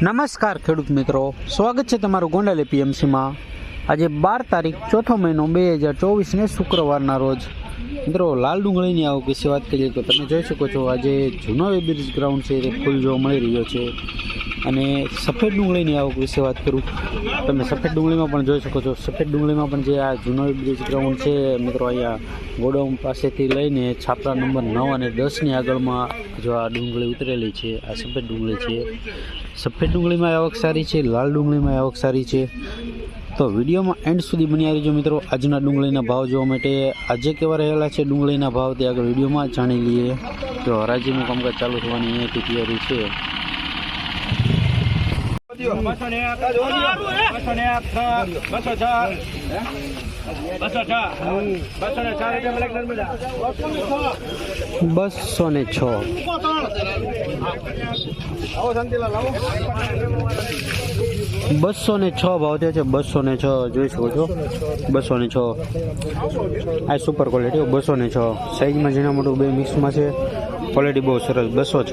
નમસ્કાર ખેડૂત મિત્રો. સ્વાગત છે તમારું ગોંડલ એપીએમસીમાં. આજે બાર તારીખ, ચોથો મહિનો બે હજાર ચોવીસને શુક્રવારના રોજ. મિત્રો, લાલ ડુંગળીની આવક વિશે વાત કરીએ તો તમે જોઈ શકો છો, આજે જૂનો બ્રિજ ગ્રાઉન્ડ છે તે ફૂલ જોવા મળી રહ્યો છે. અને સફેદ ડુંગળીની આવક વિશે વાત કરું. તમે સફેદ ડુંગળીમાં પણ જોઈ શકો છો. સફેદ ડુંગળીમાં પણ જે આ જૂનો બ્રિજ ગ્રાઉન્ડ છે, મિત્રો, અહીંયા ગોડાઉન પાસેથી લઈને છાપરા નંબર નવ અને દસની આગળમાં જો આ ડુંગળી ઉતરેલી છે, આ સફેદ ડુંગળી છે. સફેદ ડુંગળીમાં આવક સારી છે, લાલ ડુંગળીમાં આવક સારી છે. તો વિડીયોમાં એન્ડ સુધી બન્યા રહીજો, મિત્રો. આજના ડુંગળીના ભાવ જોવા માટે આજે કેવા રહેલા છે ડુંગળીના ભાવ તે આગળ વિડીયોમાં જાણી લઈએ. તો હરાજીનું કામકાજ ચાલુ થવાની અહીંયાથી તૈયારી છે. બસો ને બસો ને છ બસો છ બસો છ બસો ને ચાર બસો છ બસો ને ભાવ થયો છે બસો ને છ જોઈ શકો છો બસો ને છ આ સુપર ક્વોલિટી બસો ને છ સાઈઝમાં ઝીણા મોટું બે મિક્સમાં છે ક્વોલિટી બહુ સરસ બસો છ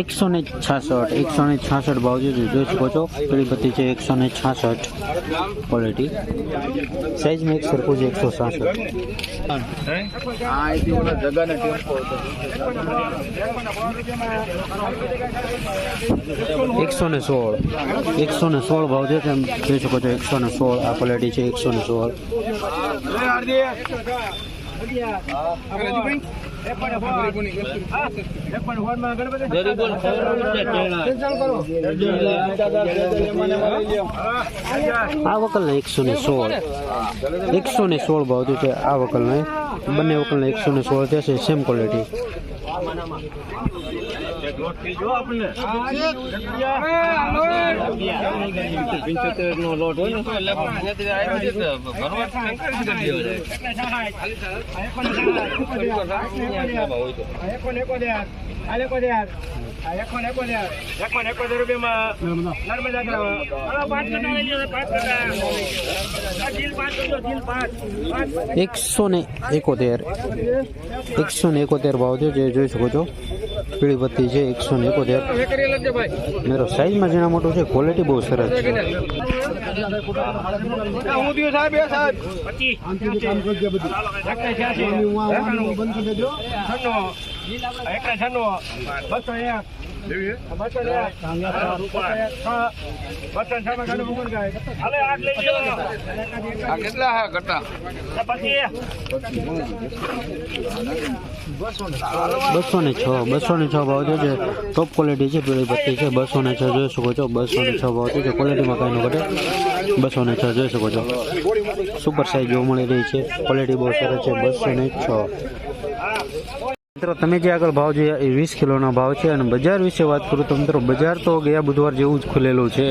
એકસો ને છાસઠ, એકસો ને છાસઠ ભાવ છે, જોઈ શકો છો. પેલી બધી છે એકસો ને છાસઠ ક્વોલિટી સાઈઝમાં એક સરખું છે, એકસો છાસઠ એકસો ને સોળ. એકસો ને સોળ ભાવ છે તેમ જોઈ શકો છો, એકસો ને સોળ. આ ક્વોલિટી છે, એકસો ને સોળ. આ વકલના એકસો ને સોળ. એકસો ને સોળ ભાવ છે આ વકલના. બંને વકલના એકસો ને સોળ છે સેમ ક્વોલિટી નર્મદા ગ્રામ પાંચ પાંચ એકસો ને એકોતેર. એકસો ને એકોતેર ભાવ છે, જે જોઈ શકો છો. પીળી પત્તી છે, એકસો ને એકોતેર. મેરો સાઈઝમાં જેના મોટું છે ક્વોલિટી બહુ સરસ છે. બસો એક કેટલા હા કરતા બસો ને છ, બસો ને છ ભાવ છે. જે ટોપ ક્વોલિટી છે, પીળી પત્તી છે. બસો ને છ જોઈ શકો છો. બસો ને છ ભાવ છે. ક્વોલિટીમાં કાંઈ ન ઘટે. બસો ને છ જોઈ શકો છો. સુપર સાઈઝ જોવા મળી રહી છે. ક્વોલિટી બહુ સરસ છે. બસો ને છ. મિત્રો, તમે જે આગળ ભાવ જોયા એ વીસ કિલોના ભાવ છે અને બજાર વિશે વાત કરું તો મિત્રો, બજાર તો ગયા બુધવાર જેવું જ ખુલેલું છે.